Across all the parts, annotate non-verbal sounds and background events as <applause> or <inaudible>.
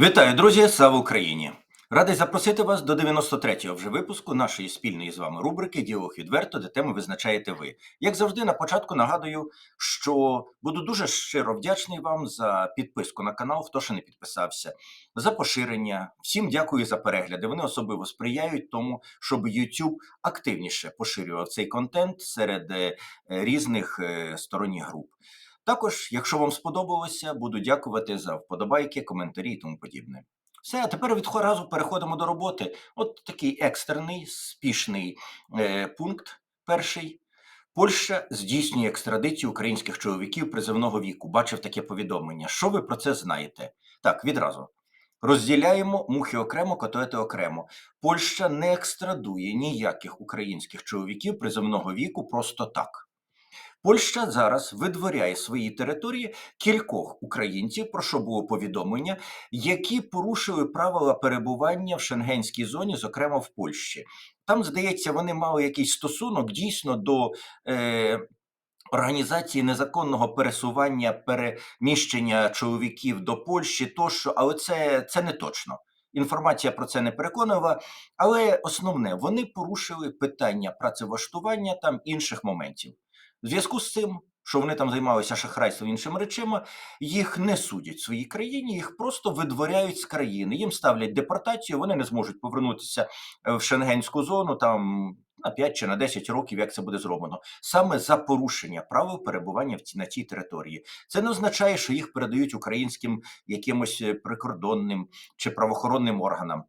Вітаю, друзі! Слава Україні! Радий запросити вас до 93-го вже випуску нашої спільної з вами рубрики Діалог відверто, де теми визначаєте ви. Як завжди, на початку нагадую, що буду дуже щиро вдячний вам за підписку на канал, хто ще не підписався, за поширення. Всім дякую за перегляди. Вони особливо сприяють тому, щоб YouTube активніше поширював цей контент серед е, різних е, сторонніх груп. Також, якщо вам сподобалося, буду дякувати за вподобайки, коментарі і тому подібне. Все, а тепер відразу переходимо до роботи. От такий екстрений, спішний е, пункт перший. Польща здійснює екстрадицію українських чоловіків призивного віку. Бачив таке повідомлення. Що ви про це знаєте? Так, відразу. Розділяємо мухи окремо, котлети окремо. Польща не екстрадує ніяких українських чоловіків призовного віку просто так. Польща зараз видворяє свої території кількох українців, про що було повідомлення, які порушили правила перебування в шенгенській зоні, зокрема в Польщі. Там, здається, вони мали якийсь стосунок дійсно до. Е, Організації незаконного пересування, переміщення чоловіків до Польщі, тощо, але це, це не точно. Інформація про це не переконувала. Але основне, вони порушили питання працевлаштування там інших моментів. В зв'язку з цим, що вони там займалися шахрайством іншими речами, їх не судять в своїй країні, їх просто видворяють з країни. Їм ставлять депортацію, вони не зможуть повернутися е, в шенгенську зону там на 5 чи на 10 років, як це буде зроблено, саме за порушення правил перебування в на цій території. Це не означає, що їх передають українським якимось е, прикордонним чи правоохоронним органам.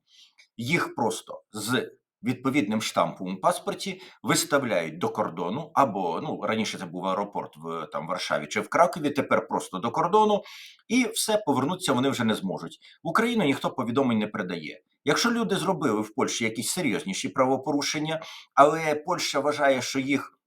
Їх просто з відповідним штампом у паспорті виставляють до кордону, або ну раніше це був аеропорт в там Варшаві чи в Кракові. Тепер просто до кордону, і все повернутися вони вже не зможуть. Україну ніхто повідомлень не передає. Якщо люди зробили в Польщі якісь серйозніші правопорушення, але Польща вважає, що їх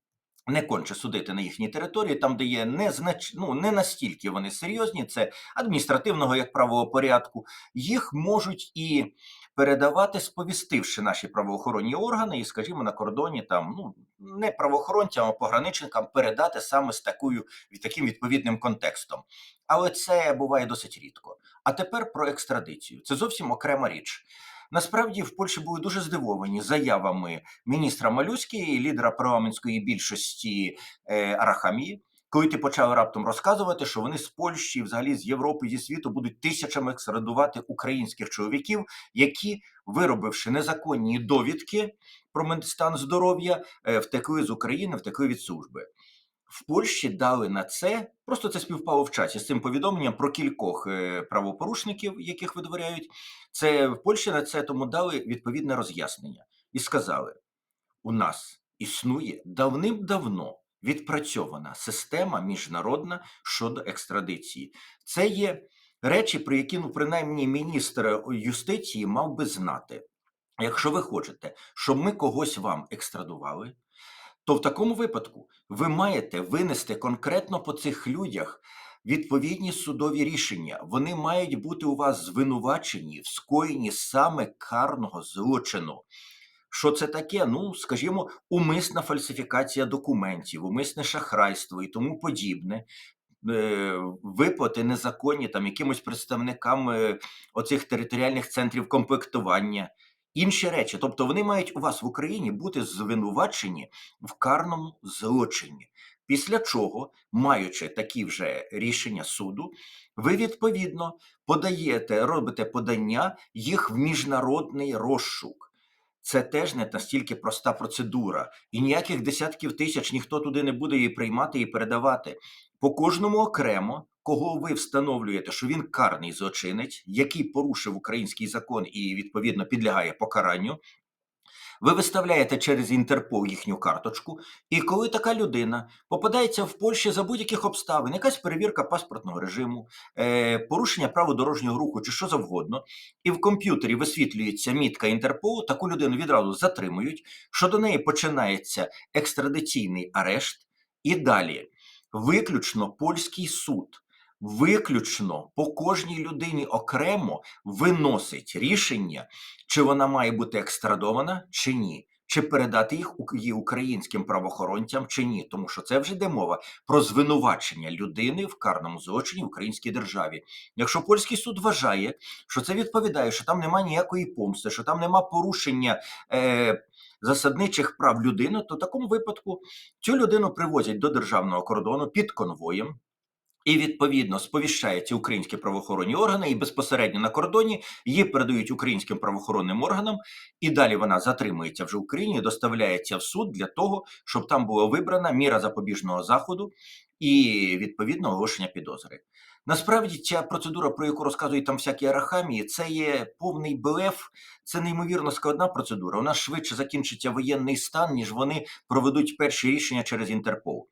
не конче судити на їхній території, там, де є незнач... ну, не настільки вони серйозні, це адміністративного, як правило, порядку, їх можуть і передавати, сповістивши наші правоохоронні органи, і, скажімо, на кордоні там ну не правоохоронцям, а пограничникам передати саме з такою таким відповідним контекстом. Але це буває досить рідко. А тепер про екстрадицію. Це зовсім окрема річ. Насправді в Польщі були дуже здивовані заявами міністра Малюськи, лідера парламентської більшості е, Арахамії, коли ти почав раптом розказувати, що вони з Польщі, взагалі з Європи, зі світу будуть тисячами екстрадувати українських чоловіків, які, виробивши незаконні довідки про стан здоров'я, е, втекли з України, втекли від служби. В Польщі дали на це, просто це співпало в часі з цим повідомленням про кількох е, правопорушників, яких видворяють. Це в Польщі на це тому дали відповідне роз'яснення і сказали: у нас існує давним-давно відпрацьована система міжнародна щодо екстрадиції. Це є речі, про які, ну, принаймні, міністр юстиції мав би знати. Якщо ви хочете, щоб ми когось вам екстрадували, то в такому випадку ви маєте винести конкретно по цих людях відповідні судові рішення. Вони мають бути у вас звинувачені в скоєнні саме карного злочину. Що це таке? Ну, скажімо, умисна фальсифікація документів, умисне шахрайство і тому подібне. Е, Виплати незаконні там якимось представникам е, оцих територіальних центрів комплектування, інші речі. Тобто вони мають у вас в Україні бути звинувачені в карному злочині. Після чого, маючи такі вже рішення суду, ви відповідно подаєте, робите подання їх в міжнародний розшук. Це теж не настільки проста процедура, і ніяких десятків тисяч ніхто туди не буде її приймати і передавати. По кожному окремо, кого ви встановлюєте, що він карний злочинець, який порушив український закон і відповідно підлягає покаранню. Ви виставляєте через Інтерпол їхню карточку, і коли така людина попадається в Польщі за будь-яких обставин, якась перевірка паспортного режиму, е, порушення правил дорожнього руху чи що завгодно, і в комп'ютері висвітлюється мітка Інтерполу, таку людину відразу затримують, що до неї починається екстрадиційний арешт, і далі виключно польський суд. Виключно по кожній людині окремо виносить рішення, чи вона має бути екстрадована, чи ні. чи передати їх її українським правоохоронцям чи ні, тому що це вже йде мова про звинувачення людини в карному злочині в українській державі. Якщо польський суд вважає, що це відповідає, що там немає ніякої помсти, що там нема порушення е, засадничих прав людини, то в такому випадку цю людину привозять до державного кордону під конвоєм. І відповідно сповіщаються українські правоохоронні органи, і безпосередньо на кордоні її передають українським правоохоронним органам, і далі вона затримується вже в Україні, доставляється в суд для того, щоб там була вибрана міра запобіжного заходу і відповідно оголошення підозри. Насправді ця процедура, про яку розказують там всякі арахамії, це є повний блеф, це неймовірно складна процедура. У нас швидше закінчиться воєнний стан, ніж вони проведуть перші рішення через Інтерпол.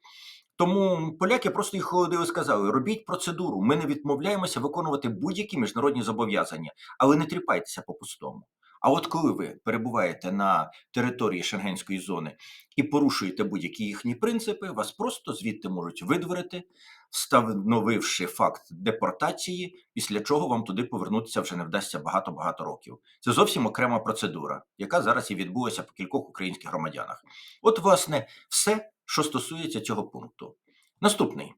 Тому поляки просто їх холодили і сказали: робіть процедуру. Ми не відмовляємося виконувати будь-які міжнародні зобов'язання, але не тріпайтеся по пустому. А от коли ви перебуваєте на території Шенгенської зони і порушуєте будь-які їхні принципи, вас просто звідти можуть видворити, встановивши факт депортації, після чого вам туди повернутися вже не вдасться багато-багато років. Це зовсім окрема процедура, яка зараз і відбулася по кількох українських громадянах. От, власне, все, що стосується цього пункту. Наступний.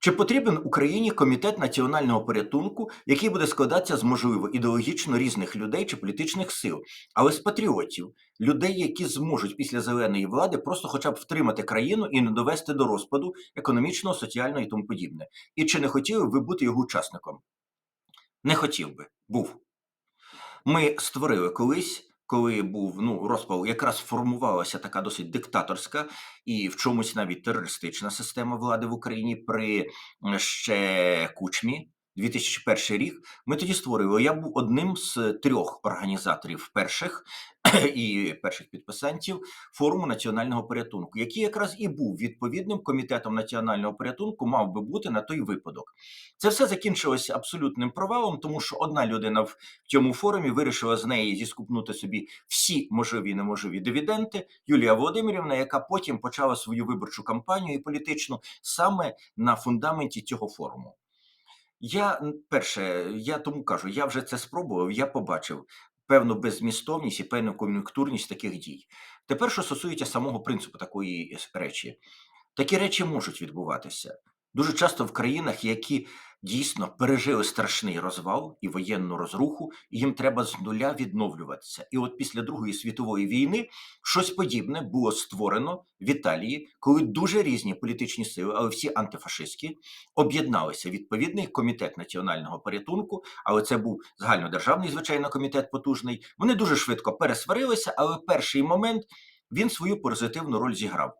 Чи потрібен Україні комітет національного порятунку, який буде складатися з можливо ідеологічно різних людей чи політичних сил, але з патріотів, людей, які зможуть після зеленої влади просто хоча б втримати країну і не довести до розпаду економічного, соціального і тому подібне? І чи не хотіли б ви бути його учасником? Не хотів би, був. Ми створили колись. Коли був ну розпал, якраз формувалася така досить диктаторська і в чомусь навіть терористична система влади в Україні при ще кучмі. 2001 рік ми тоді створили. Я був одним з трьох організаторів перших <clears throat> і перших підписантів форуму національного порятунку, який якраз і був відповідним комітетом національного порятунку, мав би бути на той випадок. Це все закінчилося абсолютним провалом, тому що одна людина в цьому форумі вирішила з неї зіскупнути собі всі можливі і неможливі дивіденти. Юлія Володимирівна, яка потім почала свою виборчу кампанію і політичну саме на фундаменті цього форуму. Я перше, я тому кажу, я вже це спробував, я побачив певну безмістовність і певну кон'юнктурність таких дій. Тепер, що стосується самого принципу такої речі, такі речі можуть відбуватися. Дуже часто в країнах, які дійсно пережили страшний розвал і воєнну розруху, і їм треба з нуля відновлюватися. І от після Другої світової війни щось подібне було створено в Італії, коли дуже різні політичні сили, але всі антифашистські, об'єдналися відповідний комітет національного порятунку, але це був загальнодержавний, звичайно, комітет потужний. Вони дуже швидко пересварилися, але перший момент він свою позитивну роль зіграв.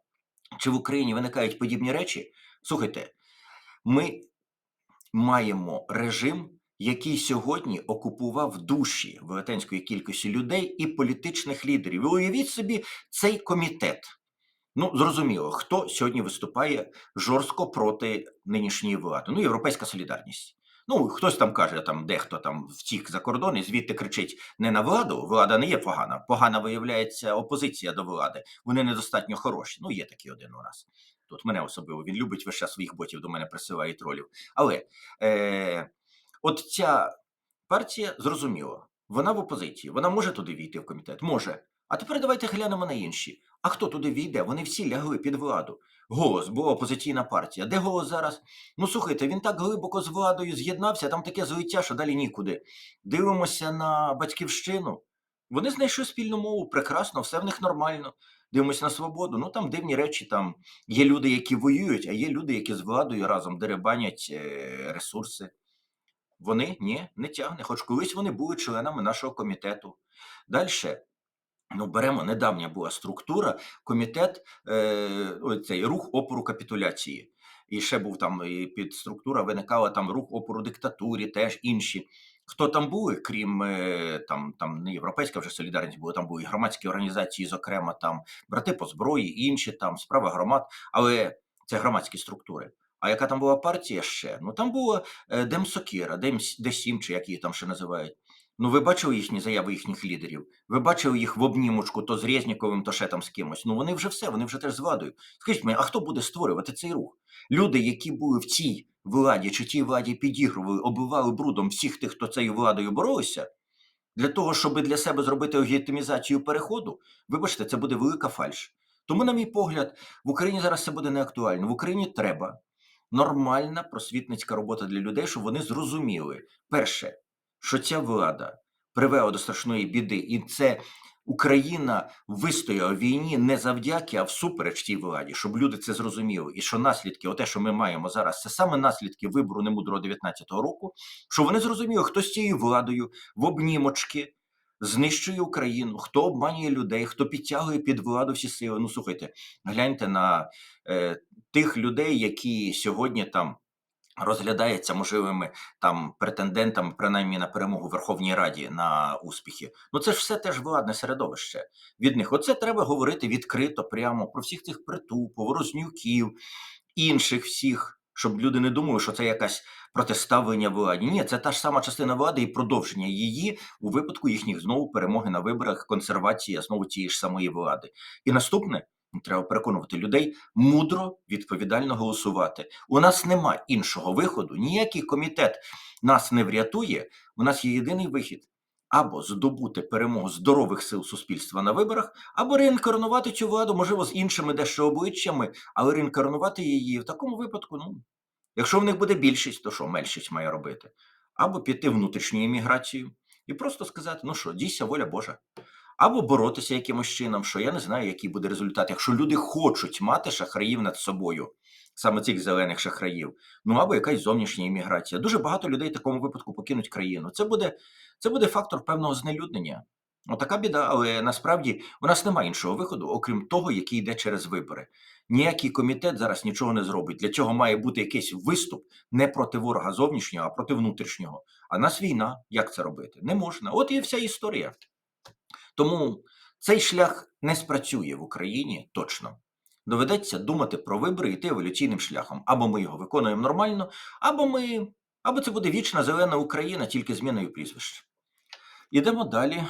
Чи в Україні виникають подібні речі? Слухайте, ми маємо режим, який сьогодні окупував душі велетенської кількості людей і політичних лідерів. Ви уявіть собі цей комітет. Ну, зрозуміло, хто сьогодні виступає жорстко проти нинішньої влади. Ну, Європейська солідарність. Ну, хтось там каже, там дехто там втік за кордон і звідти кричить не на владу. Влада не є погана. Погана виявляється опозиція до влади. Вони недостатньо хороші. Ну, є такий один у нас. Тут мене особливо. Він любить час своїх ботів до мене присилає тролів. Але е, от ця партія зрозуміло, вона в опозиції, вона може туди війти в комітет? Може. А тепер давайте глянемо на інші. А хто туди війде? Вони всі лягли під владу. Голос була опозиційна партія. Де голос зараз? Ну слухайте, він так глибоко з владою з'єднався, там таке злиття, що далі нікуди. Дивимося на батьківщину. Вони знайшли спільну мову, прекрасно, все в них нормально. Дивимося на свободу. Ну там дивні речі. Там є люди, які воюють, а є люди, які з владою разом деребанять е, ресурси. Вони ні, не тягне. Хоч колись вони були членами нашого комітету. Далі. Ну, беремо недавня була структура, комітет, е, цей рух опору капітуляції. І ще був там і під структура виникала там рух опору диктатурі, теж інші. Хто там були, крім е, там, там не європейська вже солідарність була, там були і громадські організації, зокрема там брати по зброї, інші там справа громад, але це громадські структури. А яка там була партія ще? Ну там була е, Демсокіра, Дем, Десім, чи як її там ще називають. Ну, ви бачили їхні заяви їхніх лідерів? Ви бачили їх в обнімочку то з Резніковим, то ще там з кимось. Ну вони вже все, вони вже теж з владою. Скажіть мені, а хто буде створювати цей рух? Люди, які були в цій владі чи тій владі підігрували, оббивали брудом всіх тих, хто цією владою боролися, для того, щоб для себе зробити легітимізацію переходу, вибачте, це буде велика фальш. Тому, на мій погляд, в Україні зараз це буде не актуально. В Україні треба нормальна просвітницька робота для людей, щоб вони зрозуміли, перше, що ця влада привела до страшної біди, і це Україна вистояла в війні не завдяки, а всупереч цій владі, щоб люди це зрозуміли. І що наслідки, оте, що ми маємо зараз, це саме наслідки вибору немудрого 19-го року, що вони зрозуміли, хто з цією владою в обнімочки знищує Україну, хто обманює людей, хто підтягує під владу всі сили. Ну слухайте, гляньте на е, тих людей, які сьогодні там. Розглядається можливими там претендентами, принаймні на перемогу в Верховній Раді на успіхи. Ну це ж все теж владне середовище від них. Оце треба говорити відкрито, прямо про всіх цих притупов, Ворознюків, інших всіх, щоб люди не думали, що це якась протиставлення владі. Ні, це та ж сама частина влади і продовження її у випадку їхніх знову перемоги на виборах, консервація знову тієї ж самої влади. І наступне. Треба переконувати людей мудро відповідально голосувати. У нас нема іншого виходу. Ніякий комітет нас не врятує. У нас є єдиний вихід або здобути перемогу здорових сил суспільства на виборах, або реінкарнувати цю владу, можливо, з іншими дещо обличчями, але реінкарнувати її в такому випадку. Ну якщо в них буде більшість, то що меншість має робити? Або піти внутрішню імміграцію і просто сказати: ну що, дійся воля Божа або боротися якимось чином, що я не знаю, який буде результат. Якщо люди хочуть мати шахраїв над собою, саме цих зелених шахраїв, ну або якась зовнішня імміграція. Дуже багато людей в такому випадку покинуть країну. Це буде, це буде фактор певного знелюднення. Отака біда, але насправді у нас немає іншого виходу, окрім того, який йде через вибори. Ніякий комітет зараз нічого не зробить. Для цього має бути якийсь виступ не проти ворога зовнішнього, а проти внутрішнього. А нас війна. Як це робити? Не можна. От і вся історія. Тому цей шлях не спрацює в Україні точно. Доведеться думати про вибори йти еволюційним шляхом. Або ми його виконуємо нормально, або ми, або це буде вічна зелена Україна тільки зміною прізвища. Ідемо далі.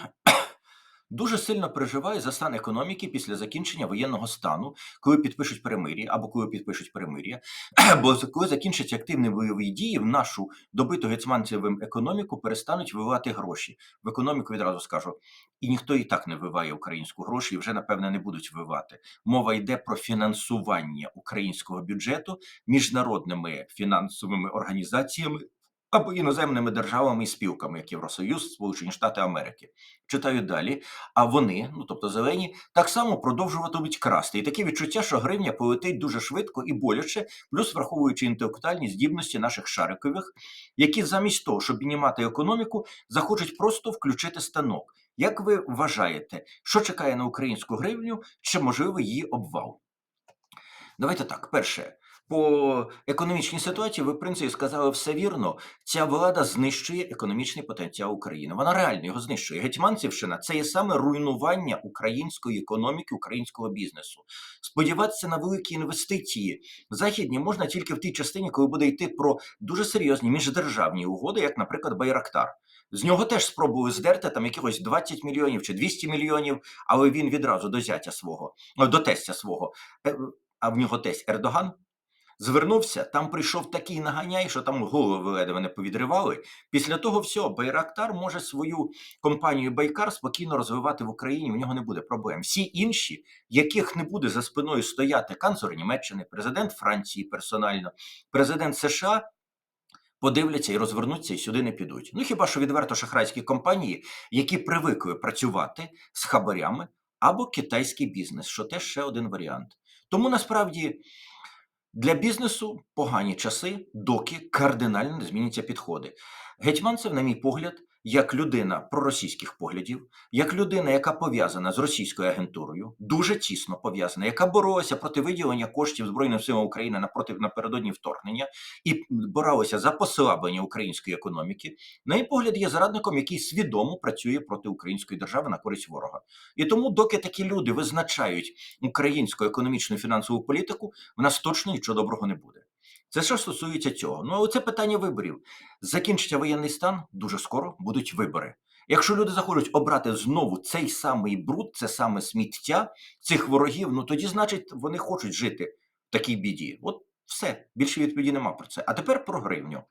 Дуже сильно переживає за стан економіки після закінчення воєнного стану, коли підпишуть перемир'я або коли підпишуть перемир'я. <clears throat> Бо коли закінчаться активні бойові дії, в нашу добиту гецманцевим економіку перестануть вививати гроші. В економіку відразу скажу, і ніхто і так не виває українську гроші, і вже напевне не будуть вивати. Мова йде про фінансування українського бюджету міжнародними фінансовими організаціями або іноземними державами і спілками, як Євросоюз, Сполучені Штати Америки. Читаю далі. А вони, ну тобто зелені, так само продовжуватимуть красти. І таке відчуття, що гривня полетить дуже швидко і боляче, плюс враховуючи інтелектуальні здібності наших шарикових, які замість того, щоб піднімати економіку, захочуть просто включити станок. Як ви вважаєте, що чекає на українську гривню, чи можливо її обвал? Давайте так. Перше, по економічній ситуації, ви в принципі сказали все вірно. Ця влада знищує економічний потенціал України. Вона реально його знищує. Гетьманцівщина це є саме руйнування української економіки, українського бізнесу. Сподіватися на великі інвестиції західні можна тільки в тій частині, коли буде йти про дуже серйозні міждержавні угоди, як, наприклад, Байрактар. З нього теж спробували здерти там якихось 20 мільйонів чи 200 мільйонів, але він відразу до зятя свого, до тестя свого. Е, а в нього тесть Ердоган звернувся, там прийшов такий наганяй, що там голови ледве не повідривали. Після того всього Байрактар може свою компанію Байкар спокійно розвивати в Україні. В нього не буде проблем. Всі інші, яких не буде за спиною стояти канцлер Німеччини, президент Франції персонально, президент США. Подивляться і розвернуться, і сюди не підуть. Ну хіба що відверто шахрайські компанії, які привикли працювати з хабарями або китайський бізнес, що теж ще один варіант. Тому насправді для бізнесу погані часи, доки кардинально не зміняться підходи. Гетьманцев, на мій погляд, як людина проросійських поглядів, як людина, яка пов'язана з російською агентурою, дуже тісно пов'язана, яка боролася проти виділення коштів Збройним силам України напроти напередодні вторгнення і боролася за послаблення української економіки, на мій погляд, є зрадником, який свідомо працює проти української держави на користь ворога. І тому, доки такі люди визначають українську економічну і фінансову політику, в нас точно нічого доброго не буде. Це що стосується цього. Ну, це питання виборів. Закінчиться воєнний стан дуже скоро будуть вибори. Якщо люди захочуть обрати знову цей самий бруд, це саме сміття цих ворогів, ну тоді, значить, вони хочуть жити в такій біді. От все, більше відповіді нема про це. А тепер про гривню.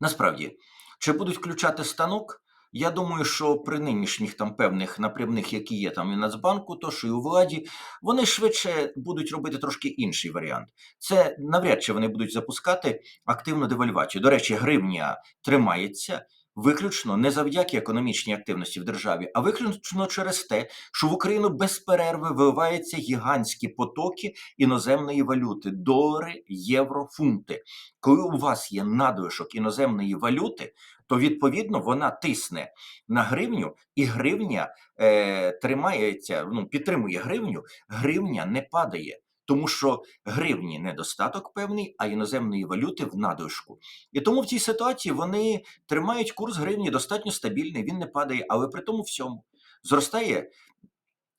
Насправді, чи будуть включати станок? Я думаю, що при нинішніх там певних напрямних, які є там і Нацбанку, то що і у владі, вони швидше будуть робити трошки інший варіант. Це навряд чи вони будуть запускати активну девальвацію. До речі, гривня тримається. Виключно не завдяки економічній активності в державі, а виключно через те, що в Україну без перерви виливаються гігантські потоки іноземної валюти: долари, євро, фунти. Коли у вас є надлишок іноземної валюти, то відповідно вона тисне на гривню, і гривня е, тримається, ну підтримує гривню. Гривня не падає. Тому що гривні недостаток певний, а іноземної валюти в надлишку. І тому в цій ситуації вони тримають курс гривні достатньо стабільний, він не падає, але при тому всьому зростає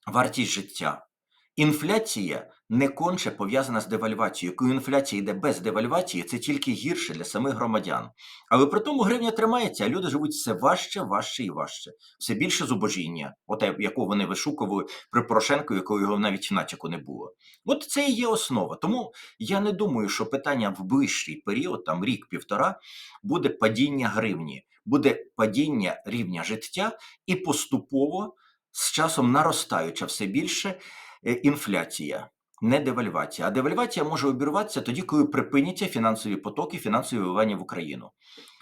вартість життя. Інфляція не конче пов'язана з девальвацією. Коли інфляція йде без девальвації, це тільки гірше для самих громадян. Але при тому гривня тримається, а люди живуть все важче, важче і важче. Все більше зубожіння, оте, якого вони вишукували при Порошенку, якого його навіть в натяку не було. От це і є основа. Тому я не думаю, що питання в ближчий період, там рік-півтора, буде падіння гривні, буде падіння рівня життя і поступово з часом наростаюча все більше е, інфляція. Не девальвація. А девальвація може обірватися тоді, коли припиняться фінансові потоки, фінансові вливання в Україну.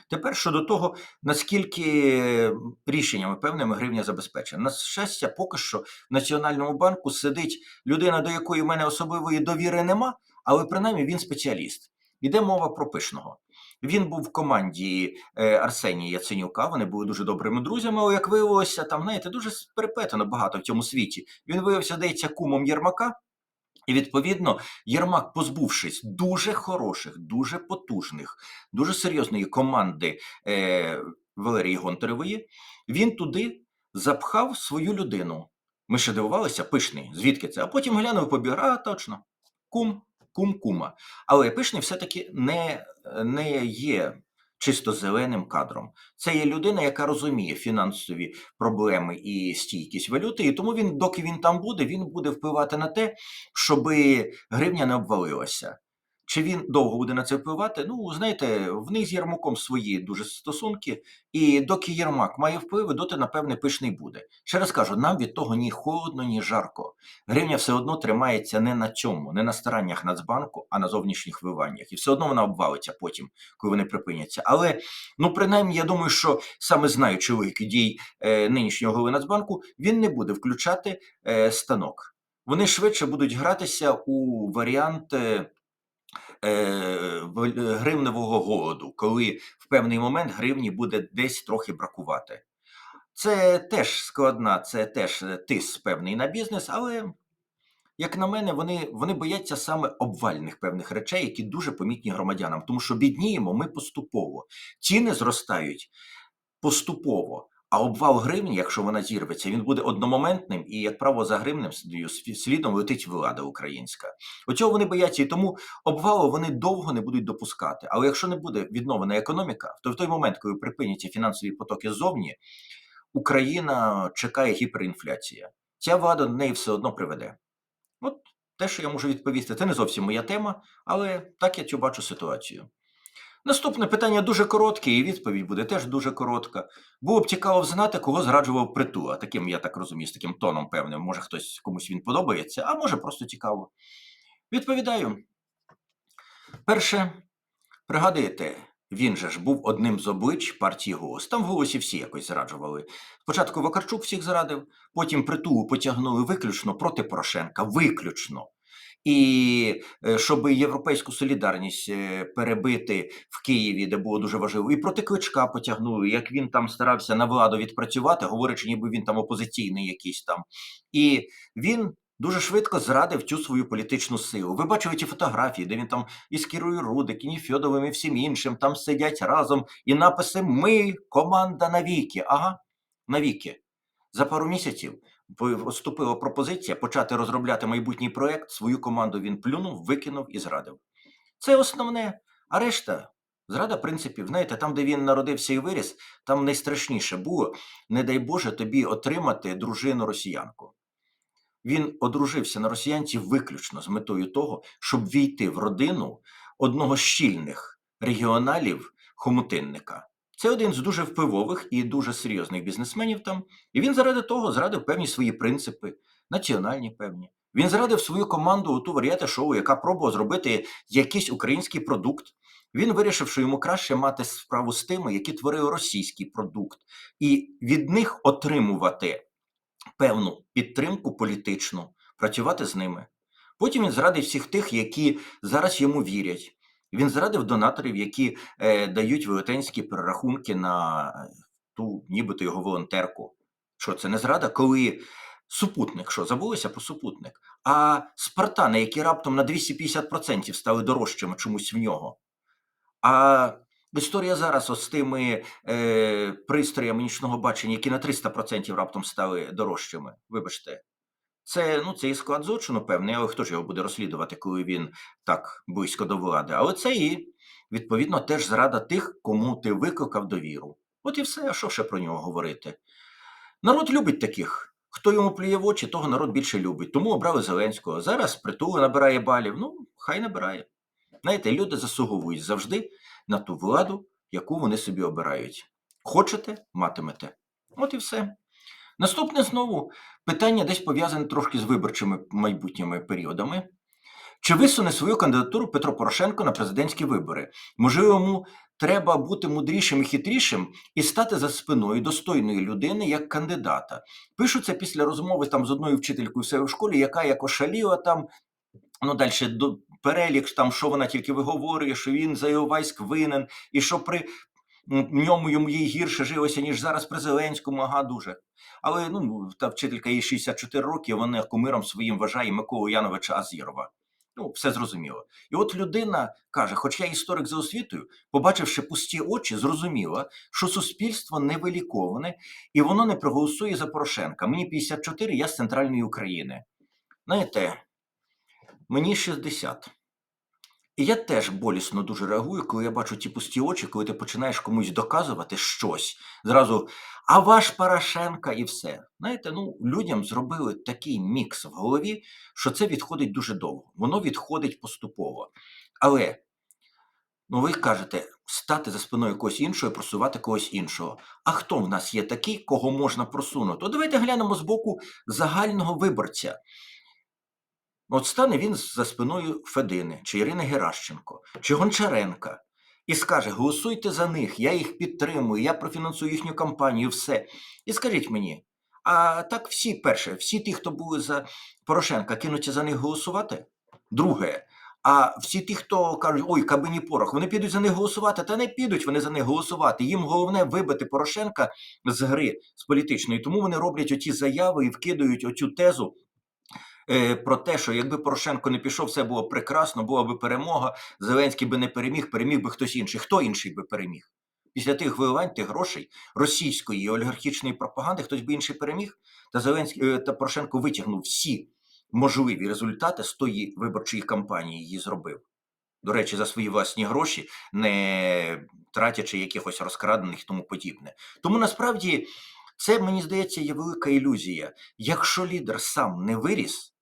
Тепер щодо того, наскільки рішеннями певними гривня забезпечена. На щастя, поки що в Національному банку сидить людина, до якої в мене особливої довіри нема, але принаймні він спеціаліст. Йде мова про пишного. Він був в команді е, Арсенія Яценюка. Вони були дуже добрими друзями. Але як виявилося, там знаєте, дуже перепетано багато в цьому світі. Він виявився, здається, кумом Єрмака. І відповідно, Єрмак, позбувшись дуже хороших, дуже потужних, дуже серйозної команди е, Валерії Гонтаревої, він туди запхав свою людину. Ми ще дивувалися, пишний, звідки це? А потім глянув побіг, а точно, кум, кум кума. Але пишний все-таки не, не є чисто зеленим кадром. Це є людина, яка розуміє фінансові проблеми і стійкість валюти, і тому він, доки він там буде, він буде впливати на те, щоб гривня не обвалилася. Чи він довго буде на це впливати? Ну, знаєте, в них з Єрмаком свої дуже стосунки, і доки Єрмак має впливи, доти, напевне, пишний буде. Ще раз кажу, нам від того ні холодно, ні жарко. Гривня все одно тримається не на цьому, не на стараннях Нацбанку, а на зовнішніх вливаннях. І все одно вона обвалиться потім, коли вони припиняться. Але, ну, принаймні, я думаю, що саме знаючи логіки дій е, нинішнього голови Нацбанку, він не буде включати е, станок. Вони швидше будуть гратися у варіант. Е, гривневого голоду, коли в певний момент гривні буде десь трохи бракувати. Це теж складна, це теж е, тис певний на бізнес, але, як на мене, вони, вони бояться саме обвальних певних речей, які дуже помітні громадянам, тому що бідніємо ми поступово. Ціни зростають поступово. А обвал гривні, якщо вона зірветься, він буде одномоментним і, як правило, за гривнем слідом летить влада українська. Оцього вони бояться, і тому обвалу вони довго не будуть допускати. Але якщо не буде відновлена економіка, то в той момент, коли припиняться фінансові потоки ззовні, Україна чекає гіперінфляція. Ця влада до неї все одно приведе. От те, що я можу відповісти, це не зовсім моя тема, але так я цю бачу ситуацію. Наступне питання дуже коротке, і відповідь буде теж дуже коротка. Було б цікаво знати, кого зраджував притула. Таким, я так розумію, з таким тоном певним. Може, хтось комусь він подобається, а може просто цікаво. Відповідаю. Перше, пригадуєте, він же ж був одним з облич партії голос. Там в голосі всі якось зраджували. Спочатку Вакарчук всіх зрадив, потім притулу потягнули виключно проти Порошенка. Виключно. І е, щоб європейську солідарність е, перебити в Києві, де було дуже важливо, і проти Кличка потягнули, як він там старався на владу відпрацювати, говорячи, ніби він там опозиційний якийсь там. І він дуже швидко зрадив цю свою політичну силу. Ви бачили ті фотографії, де він там із Кірою Рудик, і Ніфьодовим, і всім іншим там сидять разом, і написи Ми команда навіки. Ага, навіки. За пару місяців поступила пропозиція почати розробляти майбутній проект. Свою команду він плюнув, викинув і зрадив. Це основне. А решта зрада принципів. Знаєте, там, де він народився і виріс, там найстрашніше було, не дай Боже, тобі отримати дружину росіянку. Він одружився на росіянці виключно з метою того, щоб війти в родину одного з щільних регіоналів хомутинника. Це один з дуже впливових і дуже серйозних бізнесменів там. І він заради того зрадив певні свої принципи, національні певні. Він зрадив свою команду у ту варіати шоу, яка пробувала зробити якийсь український продукт. Він вирішив, що йому краще мати справу з тими, які творили російський продукт, і від них отримувати певну підтримку політичну, працювати з ними. Потім він зрадив всіх тих, які зараз йому вірять. Він зрадив донаторів, які е, дають велетенські перерахунки на е, ту, нібито його волонтерку. Що це не зрада, коли супутник, що забулися про супутник, а спартани, які раптом на 250% стали дорожчими чомусь в нього. А історія зараз з тими е, пристроями нічного бачення, які на 300% раптом стали дорожчими. Вибачте, це, ну, це і склад злочину певний, але хто ж його буде розслідувати, коли він так близько до влади? Але це і, відповідно, теж зрада тих, кому ти викликав довіру. От і все, а що ще про нього говорити? Народ любить таких. Хто йому плює в очі, того народ більше любить. Тому обрали Зеленського. Зараз притула набирає балів. Ну, хай набирає. Знаєте, люди заслуговують завжди на ту владу, яку вони собі обирають. Хочете, матимете. От і все. Наступне знову питання десь пов'язане трошки з виборчими майбутніми періодами. Чи висуне свою кандидатуру Петро Порошенко на президентські вибори? Можливо, йому треба бути мудрішим і хитрішим і стати за спиною достойної людини як кандидата. Пишу це після розмови там з одною вчителькою в себе в школі, яка як ошаліла там, ну далі перелік, там, що вона тільки виговорює, що він за Іловайськ винен, і що при ньому йому їй гірше жилося, ніж зараз при Зеленському, ага, дуже. Але ну, та вчителька їй 64 роки, вона кумиром своїм вважає Миколу Яновича Азірова. Ну, все зрозуміло. І от людина каже: хоч я історик за освітою, побачивши пусті очі, зрозуміла, що суспільство невиліковане і воно не проголосує за Порошенка. Мені 54, я з центральної України. Знаєте, мені 60. І я теж болісно дуже реагую, коли я бачу ті пусті очі, коли ти починаєш комусь доказувати щось. Зразу, а ваш Порошенка і все. Знаєте, ну людям зробили такий мікс в голові, що це відходить дуже довго. Воно відходить поступово. Але ну ви кажете, стати за спиною когось іншого і просувати когось іншого. А хто в нас є такий, кого можна просунути? От давайте глянемо з боку загального виборця. От стане він за спиною Федини, чи Ірини Геращенко, чи Гончаренка, і скаже: голосуйте за них, я їх підтримую, я профінансую їхню кампанію, все. І скажіть мені, а так всі перше, всі ті, хто були за Порошенка, кинуться за них голосувати? Друге, а всі ті, хто кажуть, ой, кабині порох, вони підуть за них голосувати, та не підуть вони за них голосувати. Їм головне вибити Порошенка з гри з політичної. Тому вони роблять оті заяви і вкидають оцю тезу про те, що якби Порошенко не пішов, все було прекрасно, була би перемога. Зеленський би не переміг, переміг би хтось інший. Хто інший би переміг? Після тих виливань, тих грошей російської і олігархічної пропаганди, хтось би інший переміг. Та Зеленський е, та Порошенко витягнув всі можливі результати з тої виборчої кампанії її зробив. До речі, за свої власні гроші, не тратячи якихось розкрадених і тому подібне. Тому насправді це, мені здається, є велика ілюзія. Якщо лідер сам не виріс,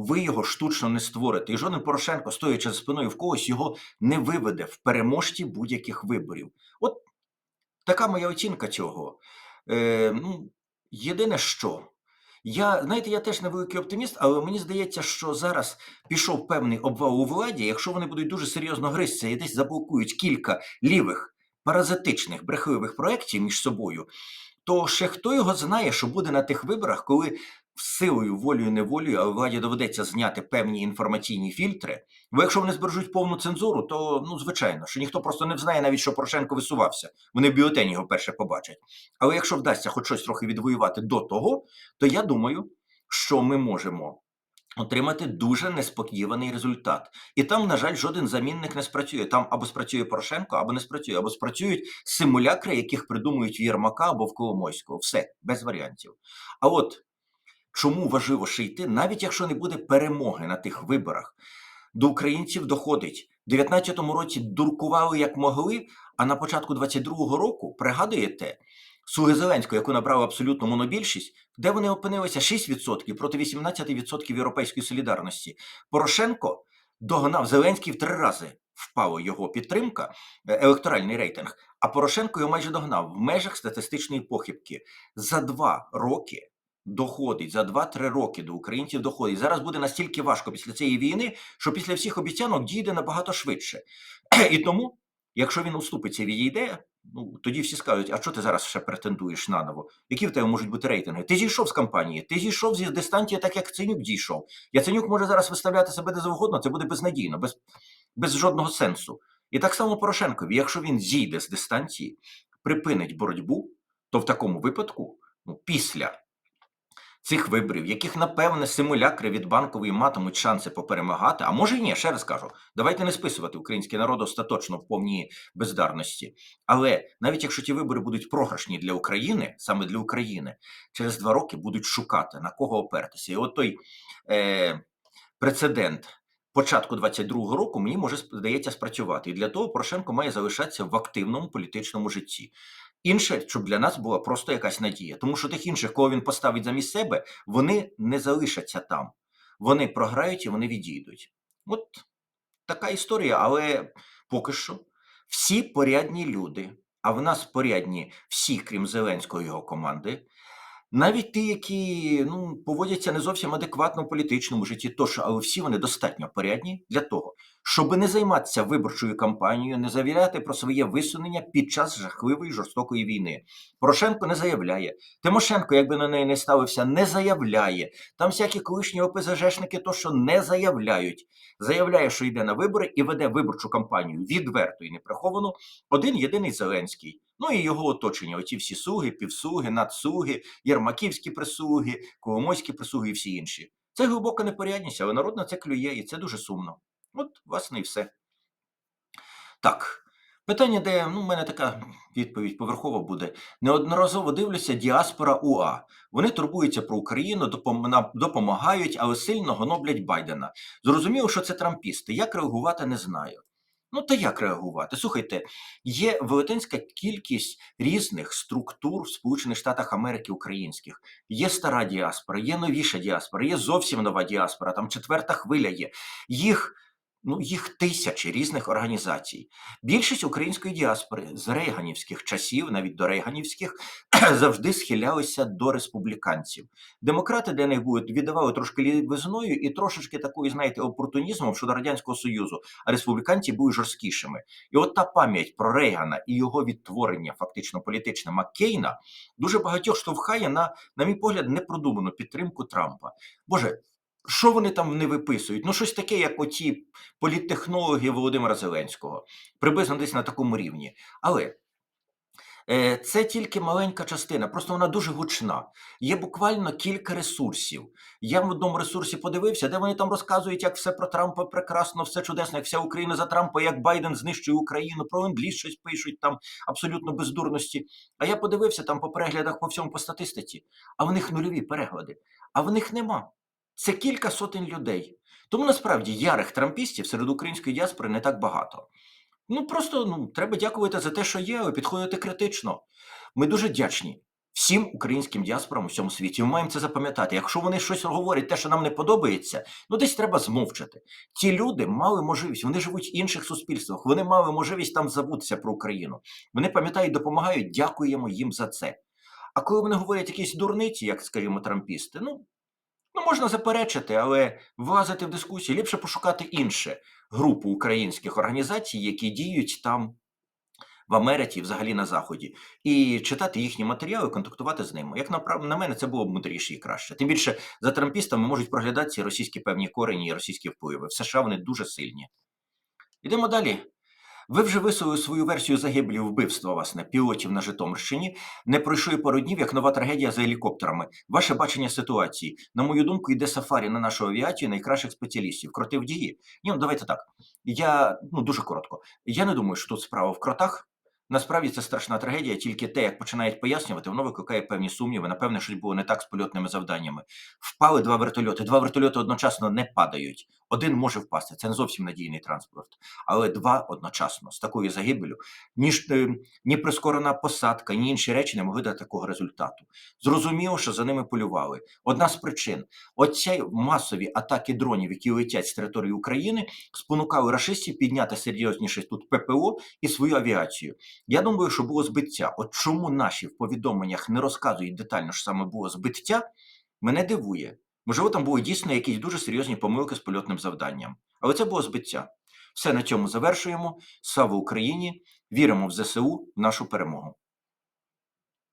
ви його штучно не створите. І жоден Порошенко, стоячи за спиною в когось, його не виведе в переможці будь-яких виборів. От така моя оцінка цього. Е, ну, єдине що. Я, знаєте, я теж невеликий оптиміст, але мені здається, що зараз пішов певний обвал у владі. Якщо вони будуть дуже серйозно гристися і десь заблокують кілька лівих паразитичних брехливих проєктів між собою, то ще хто його знає, що буде на тих виборах, коли силою, волею, неволею, але владі доведеться зняти певні інформаційні фільтри. Бо якщо вони збережуть повну цензуру, то ну звичайно, що ніхто просто не знає навіть, що Порошенко висувався. Вони в бюлетені його перше побачать. Але якщо вдасться хоч щось трохи відвоювати до того, то я думаю, що ми можемо. Отримати дуже несподіваний результат, і там, на жаль, жоден замінник не спрацює. Там або спрацює Порошенко, або не спрацює, або спрацюють симулякри, яких придумують в Єрмака або в Коломойського. Все без варіантів. А от чому важливо ще йти, навіть якщо не буде перемоги на тих виборах, до українців доходить. У 19-му році дуркували як могли, а на початку 22-го року, пригадуєте, Слуги Зеленського, яку набрав абсолютну монобільшість, де вони опинилися 6% проти 18% європейської солідарності. Порошенко догнав Зеленський в три рази впала його підтримка, е, електоральний рейтинг, а Порошенко його майже догнав в межах статистичної похибки. За два роки доходить, за 2-3 роки до українців доходить. Зараз буде настільки важко після цієї війни, що після всіх обіцянок дійде набагато швидше. <clears throat> І тому, якщо він уступиться відійде, ну тоді всі скажуть: а що ти зараз ще претендуєш наново? Які в тебе можуть бути рейтинги? Ти зійшов з кампанії, ти зійшов зі дистанції, так як Ценюк дійшов. Яценюк може зараз виставляти себе де завгодно, це буде безнадійно, без, без жодного сенсу. І так само Порошенкові, якщо він зійде з дистанції, припинить боротьбу, то в такому випадку, ну, після цих виборів, яких, напевне, симулякри від банкової матимуть шанси поперемагати, а може і ні, ще раз кажу, давайте не списувати український народ остаточно в повній бездарності. Але навіть якщо ті вибори будуть програшні для України, саме для України, через два роки будуть шукати на кого опертися. І от той е, прецедент початку 22-го року мені може здається спрацювати. І для того Порошенко має залишатися в активному політичному житті. Інше, щоб для нас була просто якась надія, тому що тих інших, кого він поставить замість себе, вони не залишаться там. Вони програють і вони відійдуть. От така історія, але поки що всі порядні люди, а в нас порядні всі, крім Зеленського і його команди, навіть ті, які ну, поводяться не зовсім адекватно в політичному житті, тощо, але всі вони достатньо порядні для того, щоб не займатися виборчою кампанією, не заявляти про своє висунення під час жахливої жорстокої війни. Порошенко не заявляє. Тимошенко, якби на неї не ставився, не заявляє. Там всякі колишні ОПЗЖшники то, що не заявляють. Заявляє, що йде на вибори і веде виборчу кампанію відверто і неприховано. Один єдиний Зеленський. Ну і його оточення, оті всі суги, півсуги, надсуги, єрмаківські прислуги, коломойські прислуги і всі інші. Це глибока непорядність, але народ на це клює, і це дуже сумно. От, власне, і все. Так. Питання, де ну, в мене така відповідь поверхова буде. Неодноразово дивлюся діаспора УА. Вони турбуються про Україну, допом- допомагають, але сильно гноблять Байдена. Зрозуміло, що це трампісти. Як реагувати, не знаю. Ну, та як реагувати? Слухайте, є велетенська кількість різних структур в Сполучених Штатах Америки українських. Є стара діаспора, є новіша діаспора, є зовсім нова діаспора, там четверта хвиля є. Їх Ну, їх тисячі різних організацій. Більшість української діаспори з рейганівських часів, навіть до рейганівських, <clears throat> завжди схилялися до республіканців. Демократи для них будуть віддавали трошки лівизною і трошечки такою, знаєте, опортунізмом щодо радянського союзу, а республіканці були жорсткішими. І от та пам'ять про Рейгана і його відтворення, фактично політичне Маккейна, дуже багатьох штовхає на, на мій погляд, непродуману підтримку Трампа. Боже. Що вони там не виписують? Ну, щось таке, як оті політтехнологи Володимира Зеленського, приблизно десь на такому рівні. Але е, це тільки маленька частина, просто вона дуже гучна. Є буквально кілька ресурсів. Я в одному ресурсі подивився, де вони там розказують, як все про Трампа прекрасно, все чудесно, як вся Україна за Трампа, як Байден знищує Україну, про англіс щось пишуть там абсолютно без дурності. А я подивився там по переглядах по всьому по статистиці, а в них нульові перегляди, а в них нема. Це кілька сотень людей. Тому насправді ярих трампістів серед української діаспори не так багато. Ну просто ну, треба дякувати за те, що є, але підходити критично. Ми дуже вдячні всім українським діаспорам у всьому світі. Ми маємо це запам'ятати. Якщо вони щось говорять, те, що нам не подобається, ну десь треба змовчати. Ті люди мали можливість, вони живуть в інших суспільствах, вони мали можливість там забутися про Україну. Вони пам'ятають, допомагають, дякуємо їм за це. А коли вони говорять якісь дурниці, як скажімо, трампісти, ну. Ну, можна заперечити, але влазити в дискусію ліпше пошукати інше групу українських організацій, які діють там в Америці, взагалі на Заході, і читати їхні матеріали, контактувати з ними. Як на, на мене, це було б мудріше і краще. Тим більше за трампістами можуть проглядатися російські певні корені і російські впливи. В США вони дуже сильні. Йдемо далі. Ви вже висловили свою версію загиблі вбивства власне, пілотів на Житомирщині. Не пройшло і пару днів, як нова трагедія за гелікоптерами. Ваше бачення ситуації. На мою думку, йде сафарі на нашу авіацію найкращих спеціалістів. Кроти в дії. Ні, ну давайте так. Я ну дуже коротко. Я не думаю, що тут справа в кротах. Насправді це страшна трагедія, тільки те, як починають пояснювати, воно викликає певні сумніви. Напевне, щось було не так з польотними завданнями. Впали два вертольоти. Два вертольоти одночасно не падають. Один може впасти. Це не зовсім надійний транспорт, але два одночасно з такою загибелю. Ніж е, ні прискорена посадка, ні інші речі не могли дати такого результату. Зрозуміло, що за ними полювали. Одна з причин: оці масові атаки дронів, які летять з території України, спонукали рашистів підняти серйозніше тут ППО і свою авіацію. Я думаю, що було збиття. От чому наші в повідомленнях не розказують детально, що саме було збиття, мене дивує. Можливо, там були дійсно якісь дуже серйозні помилки з польотним завданням. Але це було збиття. Все на цьому завершуємо. Слава Україні! Віримо в ЗСУ, в нашу перемогу.